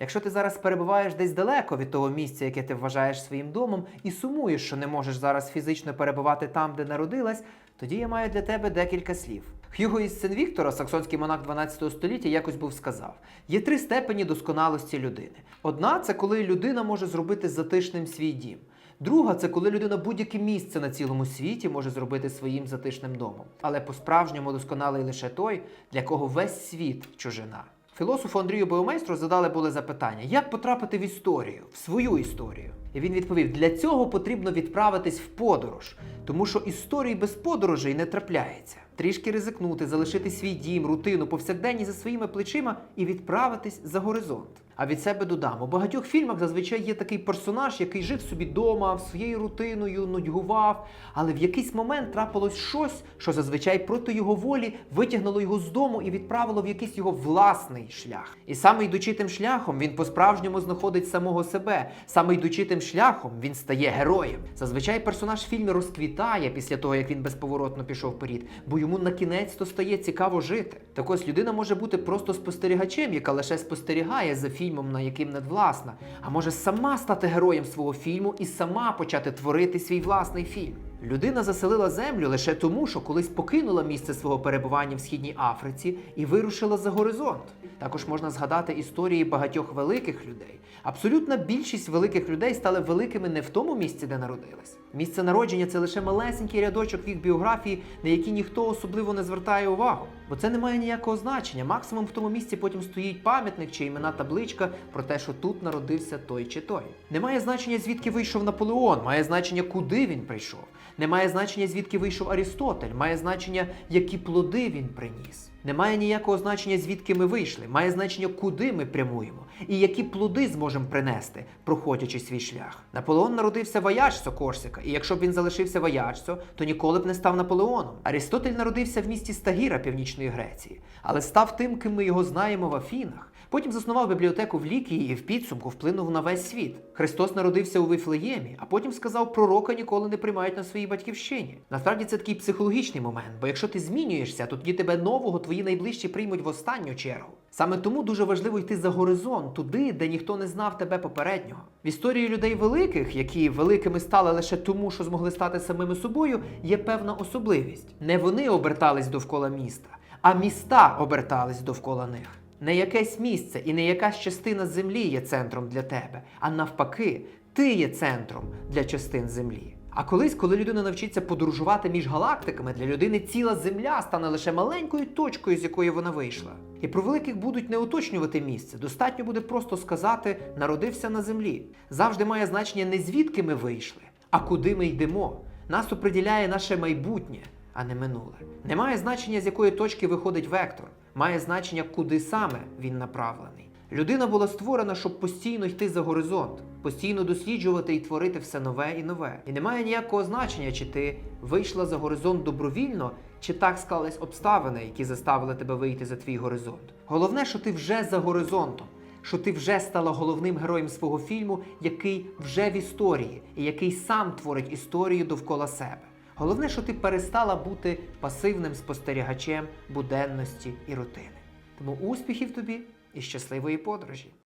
Якщо ти зараз перебуваєш десь далеко від того місця, яке ти вважаєш своїм домом, і сумуєш, що не можеш зараз фізично перебувати там, де народилась, тоді я маю для тебе декілька слів. Х'юго із Сен Віктора, саксонський монах 12 століття, якось був сказав: є три степені досконалості людини. Одна це коли людина може зробити затишним свій дім. Друга це коли людина будь-яке місце на цілому світі може зробити своїм затишним домом. Але по-справжньому досконалий лише той, для кого весь світ чужина. Філософу Андрію Боємейстру задали були запитання, як потрапити в історію, в свою історію. І він відповів: для цього потрібно відправитись в подорож, тому що історії без подорожей не трапляється. Трішки ризикнути, залишити свій дім, рутину, повсякденні за своїми плечима і відправитись за горизонт. А від себе додам, у багатьох фільмах зазвичай є такий персонаж, який жив собі дома, своєю рутиною, нудьгував, але в якийсь момент трапилось щось, що зазвичай проти його волі витягнуло його з дому і відправило в якийсь його власний шлях. І саме йдучи тим шляхом, він по-справжньому знаходить самого себе. Саме йдучи тим шляхом, він стає героєм. Зазвичай персонаж в фільмі розквітає після того, як він безповоротно пішов вперед, бо йому на кінець то стає цікаво жити. Так ось людина може бути просто спостерігачем, яка лише спостерігає за фільмом, на яким надвласна, а може сама стати героєм свого фільму і сама почати творити свій власний фільм. Людина заселила землю лише тому, що колись покинула місце свого перебування в східній Африці і вирушила за горизонт. Також можна згадати історії багатьох великих людей. Абсолютна більшість великих людей стали великими не в тому місці, де народились. Місце народження це лише малесенький рядочок в їх біографії, на які ніхто особливо не звертає увагу. Бо це не має ніякого значення. Максимум в тому місці потім стоїть пам'ятник чи імена табличка про те, що тут народився той чи той. Немає значення, звідки вийшов Наполеон, має значення, куди він прийшов. Не має значення, звідки вийшов Арістотель, має значення, які плоди він приніс. Немає ніякого значення, звідки ми вийшли, має значення, куди ми прямуємо і які плоди зможемо принести, проходячи свій шлях. Наполеон народився в Корсика, і якщо б він залишився в то ніколи б не став Наполеоном. Арістотель народився в місті Стагіра Північної Греції, але став тим, ким ми його знаємо в Афінах. Потім заснував бібліотеку в Лікії і в підсумку вплинув на весь світ. Христос народився у Вифлеємі, а потім сказав, пророка ніколи не приймають на своїй батьківщині. Насправді це такий психологічний момент, бо якщо ти змінюєшся, то тоді тебе нового твої найближчі приймуть в останню чергу. Саме тому дуже важливо йти за горизонт, туди, де ніхто не знав тебе попереднього. В історії людей великих, які великими стали лише тому, що змогли стати самими собою, є певна особливість. Не вони обертались довкола міста, а міста обертались довкола них. Не якесь місце і не якась частина землі є центром для тебе, а навпаки, ти є центром для частин землі. А колись, коли людина навчиться подорожувати між галактиками, для людини ціла земля стане лише маленькою точкою, з якої вона вийшла. І про великих будуть не уточнювати місце. Достатньо буде просто сказати народився на землі. Завжди має значення не звідки ми вийшли, а куди ми йдемо. Нас оприділяє наше майбутнє, а не минуле. Немає значення, з якої точки виходить вектор. Має значення, куди саме він направлений. Людина була створена, щоб постійно йти за горизонт, постійно досліджувати і творити все нове і нове. І немає ніякого значення, чи ти вийшла за горизонт добровільно, чи так склались обставини, які заставили тебе вийти за твій горизонт. Головне, що ти вже за горизонтом, що ти вже стала головним героєм свого фільму, який вже в історії, і який сам творить історію довкола себе. Головне, що ти перестала бути пасивним спостерігачем буденності і рутини. Тому успіхів тобі і щасливої подорожі!